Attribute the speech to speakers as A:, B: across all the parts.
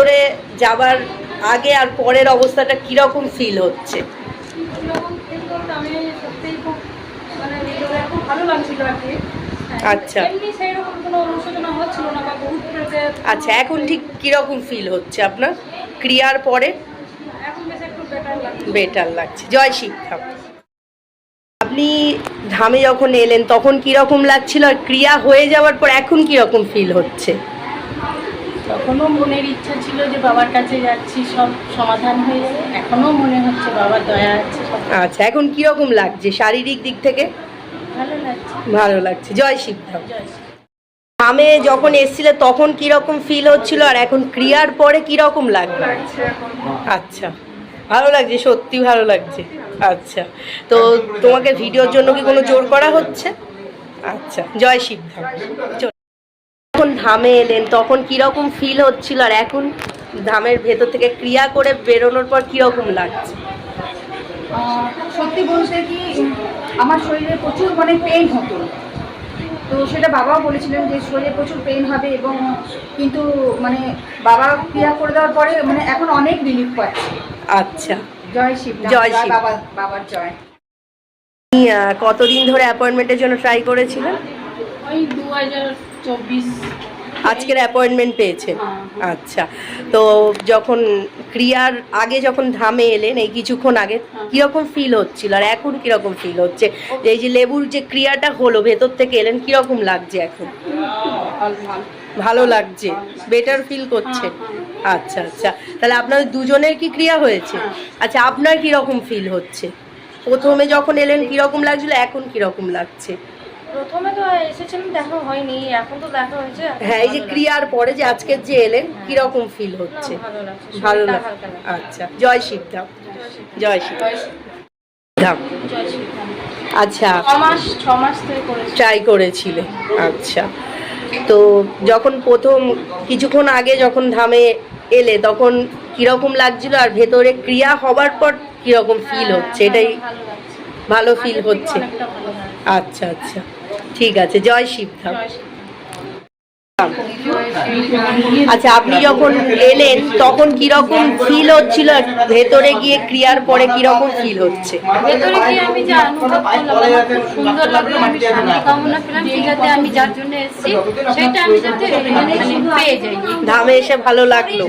A: করে যাবার আগে আর পরের অবস্থাটা কীরকম ফিল হচ্ছে? আচ্ছা। আচ্ছা এখন ঠিক কীরকম ফিল হচ্ছে আপনার? ক্রিয়ার পরে?
B: বেটার লাগছে।
A: জয় শিবধাম আপনি ধামে যখন এলেন, তখন কীরকম লাগছিল? আর ক্রিয়া হয়ে যাওয়ার পর এখন কীরকম ফিল হচ্ছে?
C: তখনও মনের ইচ্ছা ছিল যে বাবার কাছে যাচ্ছি সব সমাধান হয়ে যাবে এখনও মনে হচ্ছে বাবার দয়া আছে
A: আচ্ছা এখন কীরকম লাগছে শারীরিক দিক থেকে?
C: ভালো লাগছে।
A: ভালো লাগছে। জয় শিবধাম
C: জয় শ্রী-
A: যখন এসছিলে তখন কীরকম ফিল হচ্ছিল আর এখন ক্রিয়ার পরে কীরকম লাগবে
B: লাগছে
A: আচ্ছা ভালো লাগছে সত্যি ভালো লাগছে। আচ্ছা তো তোমাকে ভিডিওর জন্য কি কোনো জোর করা হচ্ছে? আচ্ছা জয় শিবধাম চল। যখন ধামে এলেন তখন কীরকম ফিল হচ্ছিল আর এখন ধামের ভেতর থেকে ক্রিয়া করে বেরোনোর পর কীরকম লাগছে?
D: সত্যি বলতে কি আমার শরীরে প্রচুর মানে পেইন হতো। তো সেটা বাবাও বলেছিলেন যে শরীরে প্রচুর পেইন হবে এবং কিন্তু মানে বাবা ক্রিয়া করে দেওয়ার পরে মানে এখন অনেক রিলিফ পাচ্ছে।
A: আচ্ছা।
D: জয় শিব
A: জয় শিব।
D: বাবা বাবার জয়।
A: কতদিন ধরে অ্যাপয়েন্টমেন্টের জন্য ট্রাই করেছিলেন?
C: ওই দু হাজার চব্বিশ।
A: আজকের অ্যাপয়েন্টমেন্ট পেয়েছেন আচ্ছা। তো যখন ক্রিয়ার আগে যখন ধামে এলেন এই কিছুক্ষণ আগে কীরকম ফিল হচ্ছিল? আর এখন কীরকম ফিল হচ্ছে? যে এই যে লেবুর যে ক্রিয়াটা হলো ভেতর থেকে এলেন কীরকম লাগছে এখন? ভালো লাগছে? বেটার ফিল করছে? আচ্ছা আচ্ছা। তাহলে আপনাদের দুজনের কি ক্রিয়া হয়েছে? আচ্ছা আপনার কীরকম ফিল হচ্ছে? প্রথমে যখন এলেন কীরকম লাগছিল? এখন কীরকম লাগছে?
B: প্রথমে তো এসেছিলাম দেখা হয়নি এখন তো দেখা হয়েছে
A: হ্যাঁ এই যে ক্রিয়ার পরে যে আজকের যে এলেন কীরকম ফিল হচ্ছে?
B: ভালো লাগছে।
A: আচ্ছা জয় শিবধাম জয়
C: জয় শ্রীরাম।
A: আচ্ছা।
C: মাস ছ মাস
A: ট্রাই করেছিলে। আচ্ছা। তো যখন প্রথম কিছুক্ষণ আগে যখন ধামে এলে তখন কীরকম লাগছিল আর ভেতরে ক্রিয়া হবার পর কীরকম ফিল
C: হ্যাঁ,
A: হচ্ছে? এটাই
C: ভালো
A: ফিল হচ্ছে। আচ্ছা আচ্ছা। ঠিক আছে জয় শিবধাম
C: জয় শ্রীরাম।
A: আচ্ছা আপনি যখন এলেন তখন কীরকম ফিল হচ্ছিল? ভেতরে গিয়ে ক্রিয়ার পরে কীরকম ফিল হচ্ছে?
B: ভেতরে গিয়ে আমি যে অনুভব করলাম খুব সুন্দর লাগল আমি শান্তি কামনা পেলাম আমি যার জন্য এসেছি সেটা আমি যাতে মানে পেয়ে যাই।
A: ধামে এসে ভালো লাগল।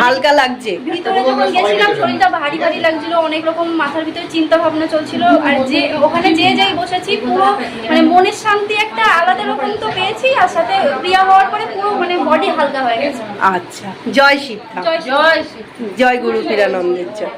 B: হালকা
A: লাগছে।
B: ভিতরে যখন গেছিলাম শরীরটা ভারী ভারী লাগছিল অনেক রকম মাথার ভিতরে চিন্তা ভাবনা চলছিল আর যে ওখানে যে যাই বসেছি পুরো মানে মনের শান্তি একটা আলাদা রকম তো পেয়েছি আর সাথে ক্রিয়া হওয়ার পরে পুরো মানে বডি হালকা হয়ে গেছে।
A: আচ্ছা জয় শিব
B: জয় জয়
A: জয় গুরু ফিরানন্দের জয়।